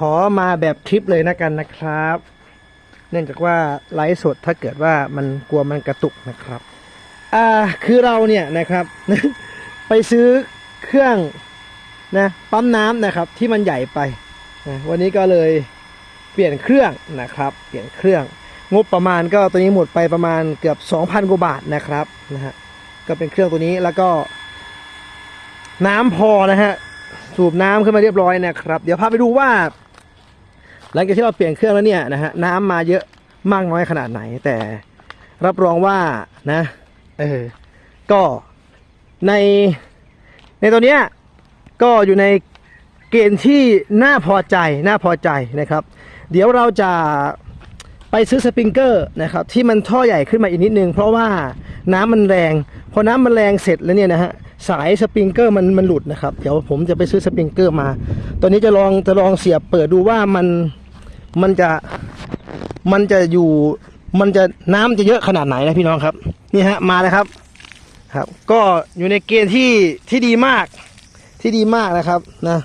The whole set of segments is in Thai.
ขอมาแบบคลิปเลยนะกันนะครับ เนื่องจากว่าไลฟ์สดถ้าเกิดว่ามันกลัวมันกระตุกนะครับ อ่าคือเราเนี่ยนะครับ ไปซื้อเครื่องนะปั๊มน้ำนะครับที่มันใหญ่ไปนะวันนี้ก็เลยเปลี่ยนเครื่องนะครับ เปลี่ยนเครื่อง งบประมาณก็ตัวนี้หมดไปประมาณเกือบ 2,000กว่าบาทนะครับนะฮะก็เป็นเครื่องตัวนี้แล้วก็ น้ำพอนะฮะสูบน้ำขึ้นมาเรียบร้อยนะครับ เดี๋ยวพาไปดูว่า หลังจากที่เราเปลี่ยนเครื่องแล้วเนี่ยนะฮะน้ำมาเยอะมากน้อยขนาดไหน แต่รับรองว่านะเออก็ในในตัวเนี้ยก็อยู่ในเกณฑ์ที่น่าพอใจน่าพอใจนะครับ เดี๋ยวเราจะไปซื้อสปริงเกอร์นะครับที่มันท่อใหญ่ขึ้นมาอีกนิดนึงเพราะว่าน้ำมันแรงพอน้ำมันแรงเสร็จแล้วเนี่ยนะฮะสายสปริงเกอร์มันมันหลุดนะครับ เดี๋ยวผมจะไปซื้อสปริงเกอร์มา ตอนนี้จะลองจะลองเสียบเปิดดูว่ามัน มันจะมันจะอยู่มันจะน้ำจะเยอะขนาดไหนนะพี่น้องครับ นี่ฮะมาเลยครับ ครับ ก็อยู่ในเกณฑ์ที่ที่ดีมาก ที่ดีมากนะครับนะ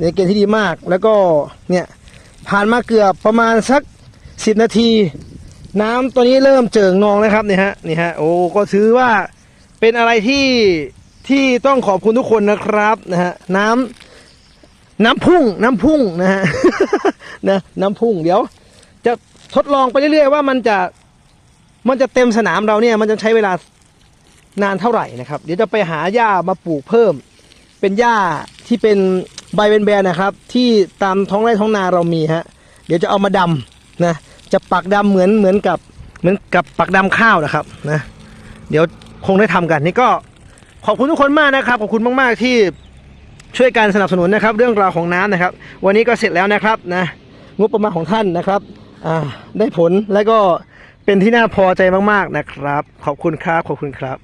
ในเกณฑ์ที่ดีมากแล้วก็เนี่ยผ่านมาเกือบประมาณสักสิบนาที น้ำตัวนี้เริ่มเจิ่งนองนะครับนี่ฮะนี่ฮะโอ้ก็ถือว่าเป็นอะไรที่ที่ต้องขอบคุณทุกคนนะครับนะฮะน้ำ น้ำพุ่งน้ำพุ่งนะฮะนะน้ำพุ่งเดี๋ยว จะทดลองไปเรื่อยๆว่ามันจะมันจะเต็มสนามเราเนี่ย มันจะใช้เวลานานเท่าไหร่นะครับ เดี๋ยวจะไปหาหญ้ามาปลูกเพิ่ม เป็นหญ้าที่เป็นใบเป็นแบนนะครับ ที่ตามท้องไร่ท้องนาเรามีฮะเดี๋ยวจะเอามาดำนะจะปักดำเหมือนเหมือนกับเหมือนกับปักดำข้าวนะครับนะเดี๋ยวคงได้ทำกันนี่ก็ขอบคุณทุกคนมากนะครับขอบคุณมาก ๆที่ ช่วยการสนับสนุนนะครับเรื่องราวของน้ำนะครับ วันนี้ก็เสร็จแล้วนะครับนะงบประมาณของท่านนะครับอ่าได้ผลและก็เป็นที่น่าพอใจมากๆนะครับ ขอบคุณครับขอบคุณครับ